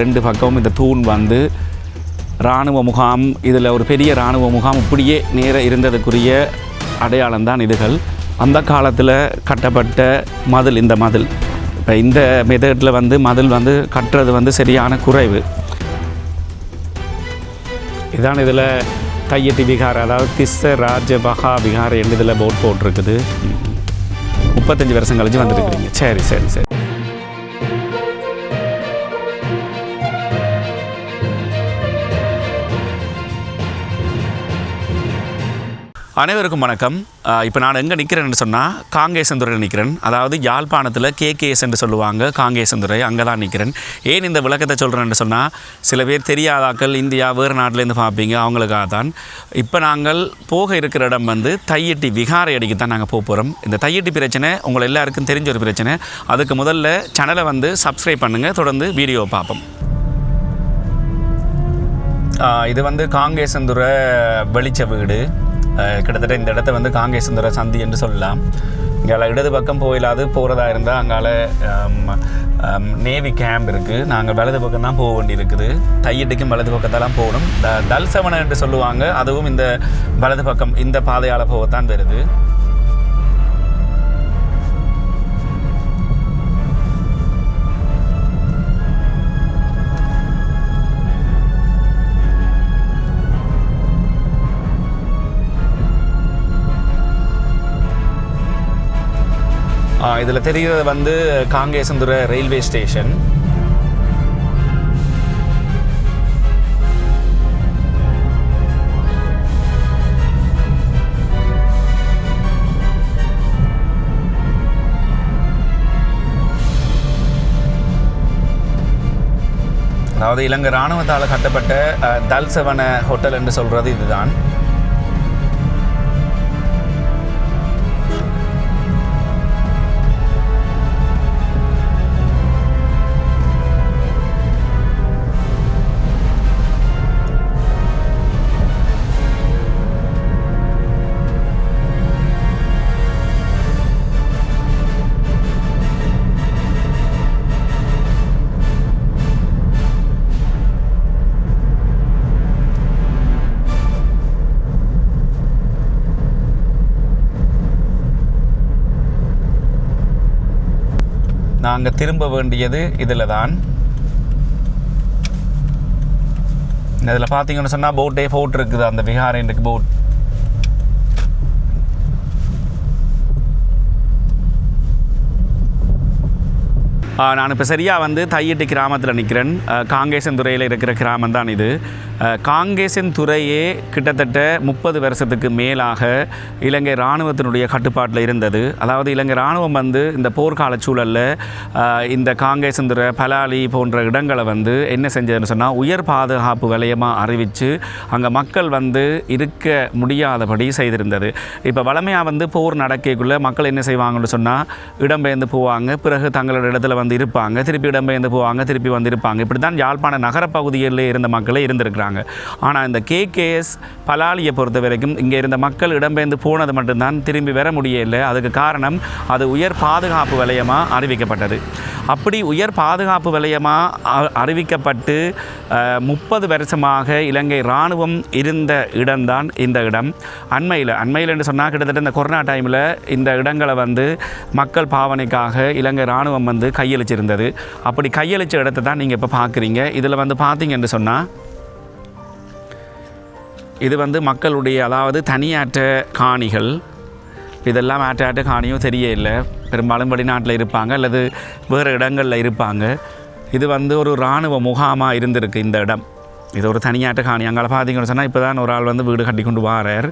ரெண்டு பக்கமும் இந்த தூண் வந்து இராணுவ முகாம் இதில் ஒரு பெரிய இராணுவ முகாம் இப்படியே நேர இருந்ததுக்குரிய அடையாளம் தான் இதுகள். அந்த காலத்தில் கட்டப்பட்ட மதில் இந்த மதில். இப்போ இந்த மெதடில் வந்து மதில் வந்து கட்டுறது வந்து சரியான குறைவு. இதான் இதில் தையட்டி விகார் அதாவது திஸ்ஸ ராஜ பகா விகார் என்று இதில் போட் போட்டிருக்குது. முப்பத்தஞ்சு வருஷம் கழிச்சு வந்துருக்குறீங்க. சரி சரி சரி. அனைவருக்கும் வணக்கம். இப்போ நான் எங்கே நிற்கிறேன்னு சொன்னால் காங்கேசந்துறையில் நிற்கிறேன் அதாவது யாழ்ப்பாணத்தில் கேகேஎஸ் என்று சொல்லுவாங்க காங்கேசந்துறை அங்கே தான் நிற்கிறேன் ஏன் இந்த விளக்கத்தை சொல்கிறேன்னு சொன்னால் சில பேர் தெரியாதாக்கள் இந்தியா வேறு நாட்டிலேருந்து பார்ப்பீங்க அவங்களுக்காக தான். இப்போ நாங்கள் போக இருக்கிற இடம் வந்து தையட்டி விகாரை அடிக்கு தான் நாங்கள் போக போகிறோம் இந்த தையட்டி பிரச்சனை உங்கள் எல்லாருக்கும் தெரிஞ்ச ஒரு பிரச்சனை. அதுக்கு முதல்ல சேனலை வந்து சப்ஸ்கிரைப் பண்ணுங்கள் தொடர்ந்து வீடியோ பார்ப்போம். இது வந்து காங்கேசந்துறை வெளிச்ச வீடு. கிட்டத்தட்ட இந்த இடத்த வந்து காங்கேசுந்தர சந்தி என்று சொல்லலாம். இங்கே இடது பக்கம் போயிடாது போகிறதா இருந்தால் அங்கால நேவி கேம்ப் இருக்குது நாங்கள் வலது பக்கம் தான் போக வேண்டியிருக்குது. தையட்டுக்கும் வலது பக்கத்தெல்லாம் போகணும். த- தல்சவன என்று சொல்லுவாங்க. அதுவும் இந்த வலது பக்கம் இந்த பாதையால் போகத்தான் வருது. இதில் தெரிகிறது வந்து காங்கேசந்துர ரயில்வே ஸ்டேஷன் அதாவது இலங்கை இராணுவத்தால் கட்டப்பட்ட தல்சவன ஹோட்டல் என்று சொல்கிறது இதுதான். நாங்கள் திரும்ப வேண்டியது இதில் தான் இதில் பார்த்தீங்கன்னு சொன்னால் போட்டே போட்டிருக்குது அந்த விஹாரின் போட் நான் இப்போ சரியாக வந்து தையட்டி கிராமத்தில் நிற்கிறேன் காங்கேசன்துறையில் இருக்கிற கிராமம் தான் இது. காங்கேசன் காங்கேசன்துறையே கிட்டத்தட்ட முப்பது வருஷத்துக்கு மேலாக இலங்கை இராணுவத்தினுடைய கட்டுப்பாட்டில் இருந்தது. அதாவது இலங்கை இராணுவம் வந்து இந்த போர்க்கால சூழலில் இந்த இந்த காங்கேசன்துறை பலாலி போன்ற இடங்களை வந்து என்ன செஞ்சதுன்னு சொன்னால் உயர் பாதுகாப்பு வலயமாக அறிவித்து அங்கே மக்கள் வந்து இருக்க முடியாதபடி செய்திருந்தது. இப்போ வளமையாக வந்து போர் நடக்கக்குள்ளே மக்கள் என்ன செய்வாங்கன்னு சொன்னால் இடம்பெயர்ந்து போவாங்க. பிறகு தங்களோட இடத்துல வந்து இருப்பாங்க திருப்பி இடம்பெயர்ந்து போவாங்க திருப்பி வந்து இருப்பாங்க இப்படி தான் யாழ்ப்பாண நகரப்பகுதிகளில் இருந்த மக்களே இருந்திருக்கிறாங்க. ஆனால் இந்த கேகேஎஸ் பலாலியை பொறுத்த வரைக்கும் இங்கே இருந்த மக்கள் இடம்பெயர்ந்து போனது மட்டும்தான் திரும்பி வர முடியலை. அதுக்கு காரணம் அது உயர் பாதுகாப்பு வலயமாக அறிவிக்கப்பட்டது. அப்படி உயர் பாதுகாப்பு வலயமாக அறிவிக்கப்பட்டு முப்பது வருஷமாக இலங்கை இராணுவம் இருந்த இடம்தான் இந்த இடம். அண்மையில் அண்மையில் என்று சொன்னால் கிட்டத்தட்ட இந்த கொரோனா டைமில் இந்த இடங்களை வந்து மக்கள் பாவனைக்காக இலங்கை இராணுவம் வந்து கையளிச்சிருந்தது. அப்படி கையளிச்ச இடத்தை தான் நீங்கள் இப்போ பார்க்குறீங்க இதில் வந்து பார்த்தீங்கன்னு சொன்னால் இது வந்து மக்களுடைய அதாவது தனியாற்ற காணிகள். இதெல்லாம் ஆட்ட ஆட்ட காணியும் தெரிய இல்லை. பெரும்பாலும் வெளிநாட்டில் இருப்பாங்க அல்லது வேறு இடங்களில் இருப்பாங்க. இது வந்து ஒரு இராணுவ முகாமாக இருந்திருக்கு இந்த இடம். இது ஒரு தனியாட்ட காணி. அங்கே பார்த்தீங்கன்னு சொன்னால் இப்போ தான் ஒரு ஆள் வந்து வீடு கட்டி கொண்டு வாரார்.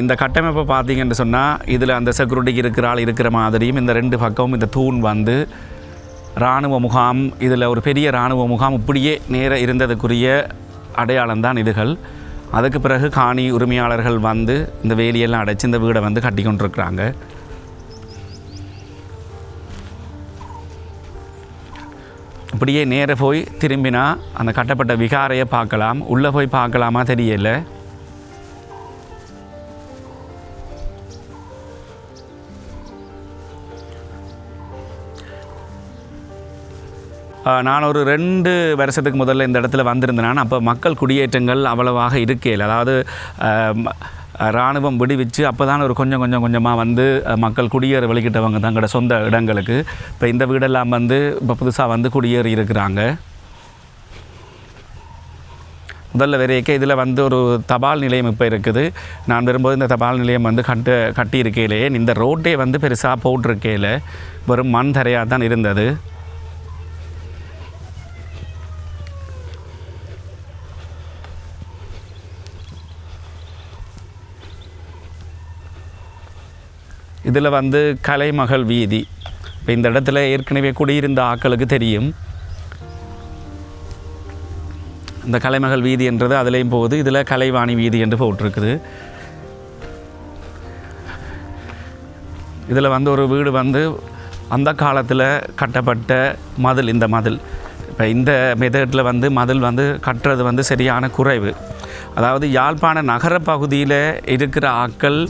இந்த கட்டமைப்பை பார்த்தீங்கன்னு சொன்னால் இதில் அந்த செக்யூரிட்டிக்கு இருக்கிற ஆள் இருக்கிற மாதிரியும் இந்த ரெண்டு பக்கமும் இந்த தூண் வந்து இராணுவ முகாம் இதில் ஒரு பெரிய இராணுவ முகாம் இப்படியே நேர இருந்ததுக்குரிய அடையாளம் தான் இதுகள். அதுக்கு பிறகு காணி உரிமையாளர்கள் வந்து இந்த வேலியெல்லாம் அடைச்சி இந்த வீடை வந்து கட்டி கொண்டிருக்கிறாங்க. இப்படியே நேர போய் திரும்பினா அந்த கட்டப்பட்ட விகாரையை பார்க்கலாம். உள்ளே போய் பார்க்கலாமா தெரியலை. நான் ஒரு ரெண்டு வருஷத்துக்கு முதல்ல இந்த இடத்துல வந்திருந்தேன். அப்போ மக்கள் குடியேற்றங்கள் அவ்வளவாக இருக்கையில். அதாவது இராணுவம் விடுவிச்சு அப்போ தான் ஒரு கொஞ்சம் கொஞ்சம் கொஞ்சமாக வந்து மக்கள் குடியேற வெளிக்கிட்டவங்க தங்களோட சொந்த இடங்களுக்கு. இப்போ இந்த வீடெல்லாம் வந்து இப்போ புதுசாக வந்து குடியேறி இருக்கிறாங்க. முதல்ல வரையக்க இதில் வந்து ஒரு தபால் நிலையம் இப்போ இருக்குது. நான் வரும்போது இந்த தபால் நிலையம் வந்து கட்டு கட்டியிருக்கையிலேயே இந்த ரோட்டே வந்து பெருசாக போட்டிருக்கையில் வெறும் மண் தரையாக தான் இருந்தது. இதில் வந்து கலைமகள் வீதி. இப்போ இந்த இடத்துல ஏற்கனவே குடியிருந்த ஆக்களுக்கு தெரியும். இந்த கலைமகள் வீதி என்றது அதுலேயும் போகுது. இதில் கலைவாணி வீதி என்று போட்டிருக்குது. இதில் வந்து ஒரு வீடு வந்து அந்த காலத்தில் கட்டப்பட்ட மதில் இந்த மதில். இப்போ இந்த மெதட்டில் வந்து மதில் வந்து கட்டுறது வந்து சரியான குறைவு. அதாவது யாழ்ப்பாண நகர பகுதியில் இருக்கிற ஆக்கள்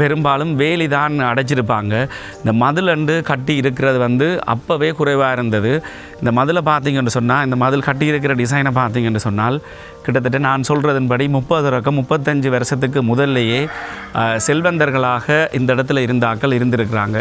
பெரும்பாலும் வேலி தான் அடைச்சிருப்பாங்க. இந்த மதில் அண்டு கட்டி இருக்கிறது வந்து அப்போவே குறைவாக இருந்தது. இந்த மதிலை பார்த்தீங்கன்னு சொன்னால் இந்த மதில் கட்டி இருக்கிற டிசைனை பார்த்தீங்கன்னு சொன்னால் கிட்டத்தட்ட நான் சொல்கிறதன்படி முப்பது ரக்கம் முப்பத்தஞ்சு வருஷத்துக்கு முதல்லையே செல்வந்தர்களாக இந்த இடத்துல இருந்தாக்கள் இருந்திருக்கிறாங்க.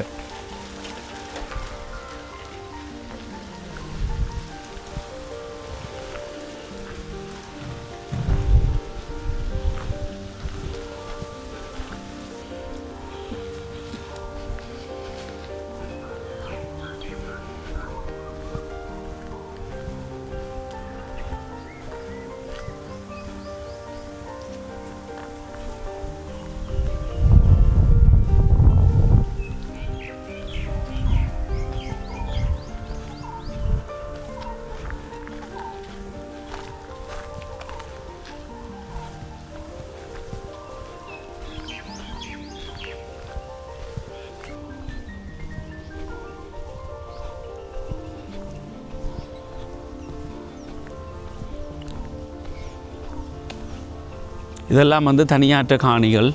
இதெல்லாம் வந்து தனியாற்ற காணிகள்.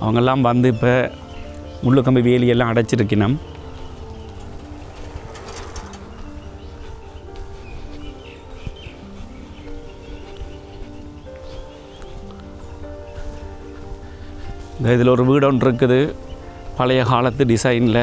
அவங்கெல்லாம் வந்து இப்போ முள்ளுக்கம்பி வேலியெல்லாம் அடைச்சிருக்கணும். இந்த இதில் ஒரு வீடு ஒன்று இருக்குது. பழைய காலத்து டிசைனில்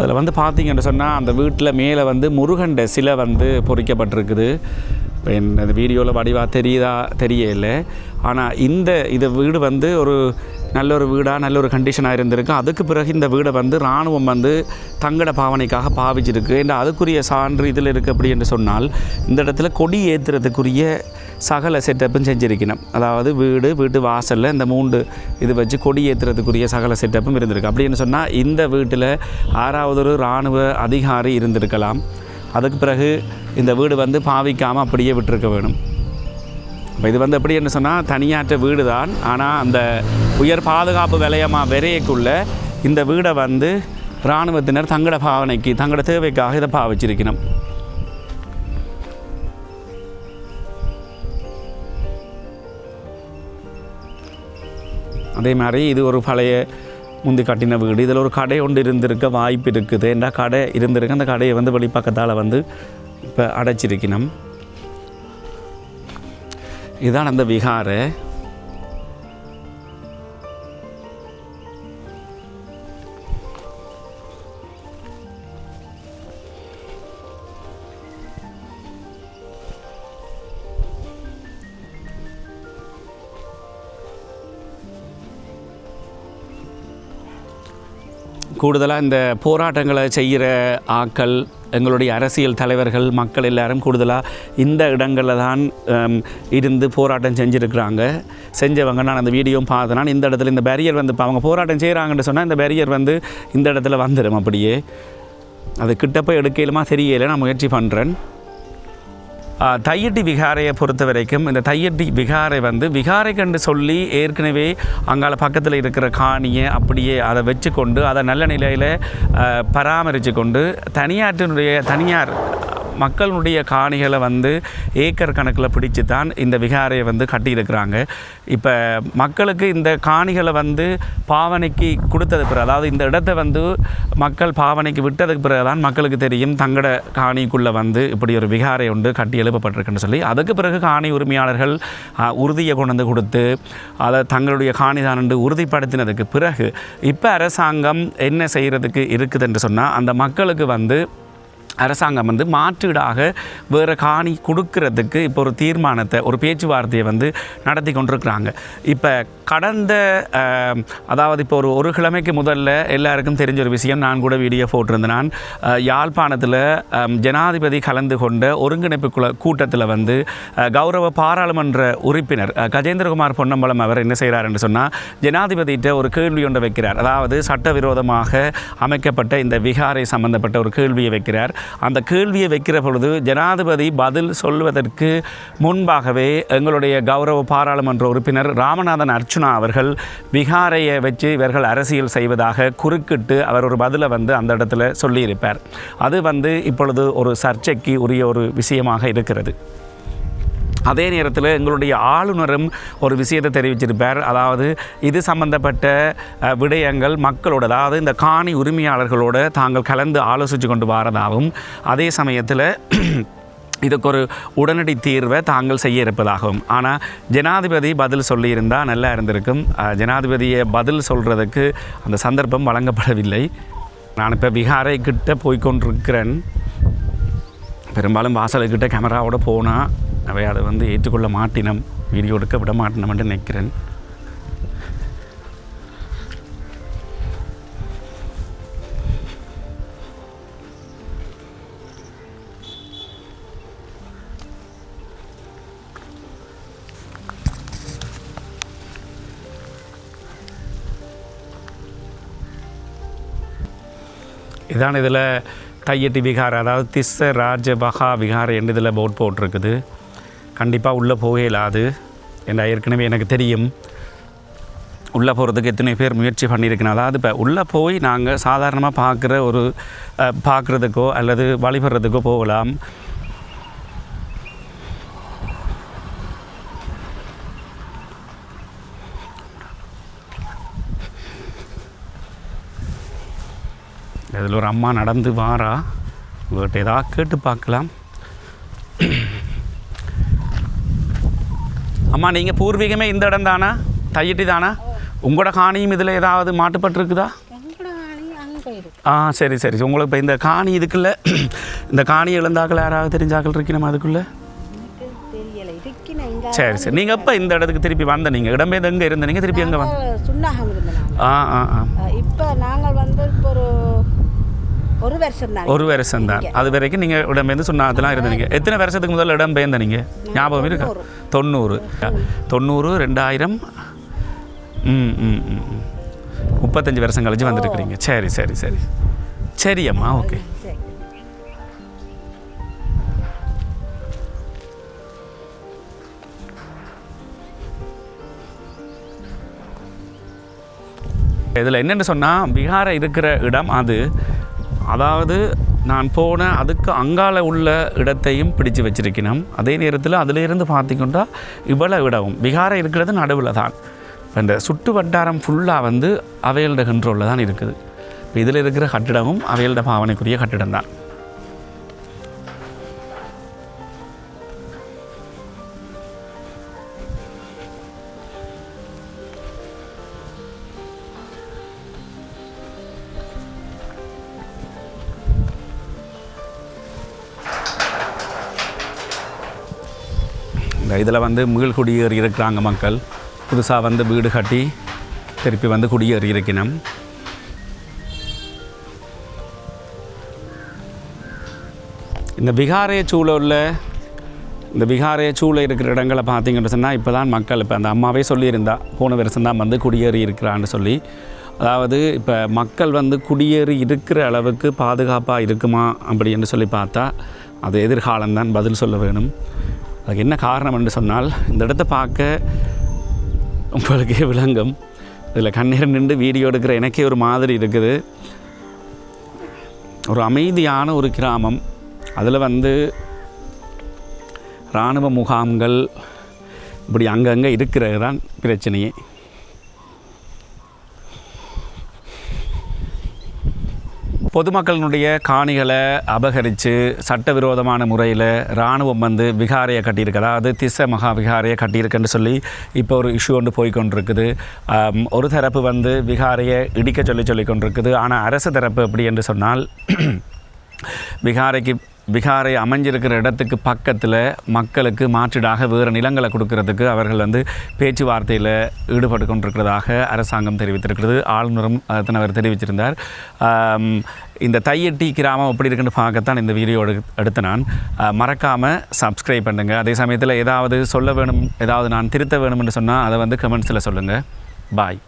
அதில் வந்து பார்த்தீங்கன்னு சொன்னால் அந்த வீட்டில் மேலே வந்து முருகண்ட சிலை வந்து பொறிக்கப்பட்டிருக்குது. இப்போ இந்த வீடியோவில் வடிவாக தெரியுதா தெரியல. ஆனால் இந்த இது வீடு வந்து ஒரு நல்ல ஒரு வீடாக நல்ல ஒரு கண்டிஷனாக இருந்திருக்கு. அதுக்கு பிறகு இந்த வீடை வந்து இராணுவம் வந்து தங்கட பாவனைக்காக பாவிச்சிருக்கு. என்ற அதுக்குரிய சான்று இதில் இருக்குது அப்படி என்று சொன்னால் இந்த இடத்துல கொடி ஏற்றுறதுக்குரிய சகல செட்டப்பும் செஞ்சுருக்கணும். அதாவது வீடு வீட்டு வாசலில் இந்த மூன்று இது வச்சு கொடி ஏற்றுறதுக்குரிய சகல செட்டப்பும் இருந்திருக்கு. அப்படின்னு சொன்னால் இந்த வீட்டில் ஆறாவது ஒரு இராணுவ அதிகாரி இருந்திருக்கலாம். அதுக்கு பிறகு இந்த வீடு வந்து பாவிக்காமல் அப்படியே விட்டிருக்க வேணும். இப்போ இது வந்து எப்படி என்ன சொன்னால் தனியாற்ற வீடு தான் ஆனால் அந்த உயர் பாதுகாப்பு விலையமாக விரையக்குள்ள இந்த வீடை வந்து இராணுவத்தினர் தங்கட பாவனைக்கு தங்கட தேவைக்காக இதை பாவிச்சிருக்கணும். அதே மாதிரி இது ஒரு பழைய முந்தி கட்டின வீடு. இதில் ஒரு கடை ஒன்று இருந்திருக்க வாய்ப்பு இருக்குது. ஏன்னா கடை இருந்திருக்கு? அந்த கடையை வந்து வெளிப்பக்கத்தால் வந்து இப்போ அடைச்சிருக்கணும். இதுதான் அந்த விகார. கூடுதலாக இந்த போராட்டங்களை செய்கிற ஆக்கள் எங்களுடைய அரசியல் தலைவர்கள் மக்கள் எல்லாரும் கூடுதலாக இந்த இடங்களில் தான் இருந்து போராட்டம் செஞ்சுருக்கிறாங்க. செஞ்சவங்க நான் அந்த வீடியோ பார்த்தேன்னா இந்த இடத்துல இந்த பேரியர் வந்து இப்போ அவங்க போராட்டம் செய்கிறாங்கன்னு சொன்னால் இந்த பேரியர் வந்து இந்த இடத்துல வந்துடும் அப்படியே. அது கிட்ட போய் எடுக்கலுமா தெரியலை நான் முயற்சி பண்ணுறேன் தையட்டி விகாரையை பொறுத்த வரைக்கும் இந்த தையட்டி விகாரை வந்து விகாரை கண்டு சொல்லி ஏற்கனவே அங்கால பக்கத்தில் இருக்கிற காணியை அப்படியே அதை வச்சுக்கொண்டு அதை நல்ல நிலையில் பராமரித்து கொண்டு தனியாற்றினுடைய தனியார் மக்களுடைய காணிகளை வந்து ஏக்கர் கணக்கில் பிடிச்சு தான் இந்த விகாரையை வந்து கட்டியிருக்கிறாங்க. இப்போ மக்களுக்கு இந்த காணிகளை வந்து பாவனைக்கு கொடுத்தது பிறகு அதாவது இந்த இடத்த வந்து மக்கள் பாவனைக்கு விட்டதுக்கு பிறகு தான் மக்களுக்கு தெரியும் தங்கட காணிக்குள்ளே வந்து இப்படி ஒரு விகாரை உண்டு கட்டி எழுப்பப்பட்டிருக்குன்னு சொல்லி அதுக்கு பிறகு காணி உரிமையாளர்கள் உறுதியை கொண்டு வந்து கொடுத்து அதை தங்களுடைய காணிதான் என்று உறுதிப்படுத்தினதுக்கு பிறகு இப்போ அரசாங்கம் என்ன செய்கிறதுக்கு இருக்குது என்று சொன்னால் அந்த மக்களுக்கு வந்து அரசாங்கம் வந்து மாற்றீடாக வேறு காணி கொடுக்கறதுக்கு இப்போ ஒரு தீர்மானத்தை ஒரு பேச்சுவார்த்தையை வந்து நடத்தி கொண்டிருக்கிறாங்க. இப்போ கடந்த அதாவது இப்போ ஒரு ஒரு கிழமைக்கு முதல்ல எல்லாருக்கும் தெரிஞ்ச ஒரு விஷயம் நான் கூட வீடியோ போட்டிருந்தேன். நான் யாழ்ப்பாணத்தில் ஜனாதிபதி கலந்து கொண்ட ஒருங்கிணைப்பு குல கூட்டத்தில் வந்து கௌரவ பாராளுமன்ற உறுப்பினர் கஜேந்திரகுமார் பொன்னம்பலம் அவர் என்ன செய்கிறார் என்று சொன்னால் ஜனாதிபதியிட்ட ஒரு கேள்வி ஒன்றை வைக்கிறார். அதாவது சட்டவிரோதமாக அமைக்கப்பட்ட இந்த விகாரை சம்பந்தப்பட்ட ஒரு கேள்வியை வைக்கிறார். அந்த கேள்வியை வைக்கிற பொழுது ஜனாதிபதி பதில் சொல்வதற்கு முன்பாகவே எங்களுடைய கௌரவ பாராளுமன்ற உறுப்பினர் ராமநாதன் கிருஷ்ணா அவர்கள் விகாரையை வச்சு இவர்கள் அரசியல் செய்வதாக குறுக்கிட்டு அவர் ஒரு பதிலை வந்து அந்த இடத்துல சொல்லியிருப்பார். அது வந்து இப்பொழுது ஒரு சர்ச்சைக்கு உரிய ஒரு விஷயமாக இருக்கிறது. அதே நேரத்தில் எங்களுடைய ஆளுநரும் ஒரு விஷயத்தை தெரிவிச்சிருப்பார். அதாவது இது சம்பந்தப்பட்ட விடயங்கள் மக்களோட அதாவது இந்த காணி உரிமையாளர்களோட தாங்கள் கலந்து ஆலோசித்து கொண்டு வாரதாகவும் அதே சமயத்தில் இதுக்கு ஒரு உடனடி தீர்வை தாங்கள் செய்ய இருப்பதாகவும் ஆனால் ஜனாதிபதி பதில் சொல்லியிருந்தால் நல்லா இருந்திருக்கும். ஜனாதிபதியை பதில் சொல்கிறதுக்கு அந்த சந்தர்ப்பம் வழங்கப்படவில்லை. நான் இப்போ விகாரை கிட்ட போய்க்கொண்டிருக்கிறேன் பெரும்பாலும் வாசலுக்கிட்ட கேமராவோட போனால் அவை அதை வந்து ஏற்றுக்கொள்ள மாட்டினம் வீடியோ எடுக்க விட என்று நினைக்கிறேன். இதான் இதில் தையட்டி விகார் அதாவது திஸ்ஸ ராஜபகா விகார் என்று இதில் போட் போட்டிருக்குது. கண்டிப்பாக உள்ளே போக இயலாது என்ற ஏற்கனவே எனக்கு தெரியும். உள்ளே போகிறதுக்கு எத்தனை பேர் முயற்சி பண்ணியிருக்கணும் அதாவது இப்போ உள்ளே போய் நாங்கள் சாதாரணமாக பார்க்குற ஒரு பார்க்குறதுக்கோ அல்லது வழிபடுறதுக்கோ போகலாம். இதில் ஒரு அம்மா நடந்து வாரா? உங்கள்கிட்ட ஏதாவது கேட்டு பார்க்கலாம். அம்மா நீங்கள் பூர்வீகமே இந்த இடம் தானா? தையிட்டி தானா? உங்களோட காணியும் இதில் ஏதாவது மாட்டுப்பட்டிருக்குதா? ஆ சரி சரி. உங்களுக்கு இப்போ இந்த காணி இதுக்குள்ள இந்த காணி இழந்தாக்கள் யாராவது தெரிஞ்சாக்கள் இருக்கணும் அதுக்குள்ளே? சரி சரி. நீங்கள் எப்போ இந்த இடத்துக்கு திருப்பி வந்த? நீங்கள் இடம்பேந்து எங்கே இருந்த நீங்கள் திருப்பி எங்கே வந்த ஆ ஆ ஆ. இப்போ நாங்கள் வந்து இப்போ ஒரு ஒரு வருஷம் தான் ஒரு வருஷம் தான் அது வரைக்கும் நீங்கள் இடம்பெயர்ந்து சுண்ணாகத்தெல்லாம் இருந்தீங்க எத்தனை வருஷத்துக்கு முதல்ல இடம்பெயர்ந்த நீங்கள் ஞாபகம் இருக்கா? தொண்ணூறு. தொண்ணூறு ரெண்டாயிரம். ம் ம் ம். முப்பத்தஞ்சு வருஷம் கழிச்சு வந்துருக்குறீங்க. சரி சரி சரி. சரி அம்மா ஓகே. இதில் என்னென்னு சொன்னால் விகாரை இருக்கிற இடம் அது. அதாவது நான் போன அதுக்கு அங்கால உள்ள இடத்தையும் பிடிச்சு வச்சிருக்கணும். அதே நேரத்தில் அதிலிருந்து பார்த்திங்கன்னா இவ்வளவு இடமும் விகாரம் இருக்கிறது நடுவில் தான். இப்போ இந்த சுட்டு வட்டாரம் ஃபுல்லாக வந்து அவையல்ட கண்ட்ரோலில் தான் இருக்குது. இப்போ இதில் இருக்கிற கட்டிடமும் அவையல்ட பாவனைக்குரிய கட்டிடம் தான் இந்த இதில் வந்து மீள்குடியேறி இருக்கிறாங்க மக்கள். புதுசாக வந்து வீடு கட்டி திருப்பி வந்து குடியேறி இருக்கணும் இந்த விகாரைய சூழலில் இந்த விகாரைய சூழல் இருக்கிற இடங்களை பார்த்தீங்கன்னு சொன்னால் இப்போ தான் மக்கள் இப்போ அந்த அம்மாவே சொல்லியிருந்தா போன வருஷம்தான் வந்து குடியேறி இருக்கிறான்னு சொல்லி. அதாவது இப்போ மக்கள் வந்து குடியேறி இருக்கிற அளவுக்கு பாதுகாப்பாக இருக்குமா அப்படின்னு சொல்லி பார்த்தா அது எதிர்காலம்தான் பதில் சொல்ல வேணும். அதுக்கு என்ன காரணம் என்று சொன்னால் இந்த இடத்த பார்க்க உங்களுக்கே விளங்கும். இதில் கண்ணீர் நின்று வீடியோ எடுக்கிற எனக்கே ஒரு மாதிரி இருக்குது. ஒரு அமைதியான ஒரு கிராமம். அதில் வந்து இராணுவ முகாம்கள் இப்படி அங்கங்கே இருக்கிறது தான் பிரச்சனையே. பொதுமக்களினுடைய காணிகளை அபகரித்து சட்டவிரோதமான முறையில் இராணுவம் வந்து விகாரையை கட்டியிருக்கு அதாவது திச மகா விகாரையை கட்டியிருக்குன்னு சொல்லி இப்போ ஒரு இஷ்யூ ஒன்று போய்கொண்டிருக்குது ஒரு தரப்பு வந்து விகாரையை இடிக்க சொல்லி சொல்லி கொண்டிருக்குது ஆனால் அரசு தரப்பு எப்படி என்று சொன்னால் விகாரைக்கு விகாரை அமைஞ்சிருக்கிற இடத்துக்கு பக்கத்தில் மக்களுக்கு மாற்றீடாக வேறு நிலங்களை கொடுக்கறதுக்கு அவர்கள் வந்து பேச்சுவார்த்தையில் ஈடுபட்டு கொண்டிருக்கிறதாக அரசாங்கம் தெரிவித்திருக்கிறது. ஆளுநரும் அவர் தெரிவிச்சிருந்தார். இந்த தையட்டி கிராமம் எப்படி இருக்குன்னு பார்க்கத்தான் இந்த வீடியோ எடு எடுத்து நான். மறக்காமல் சப்ஸ்கிரைப் பண்ணுங்கள் அதே சமயத்தில் ஏதாவது சொல்ல வேணும் ஏதாவது நான் திருத்த வேணும்னு சொன்னால் அதை வந்து கமெண்ட்ஸில் சொல்லுங்கள் பாய்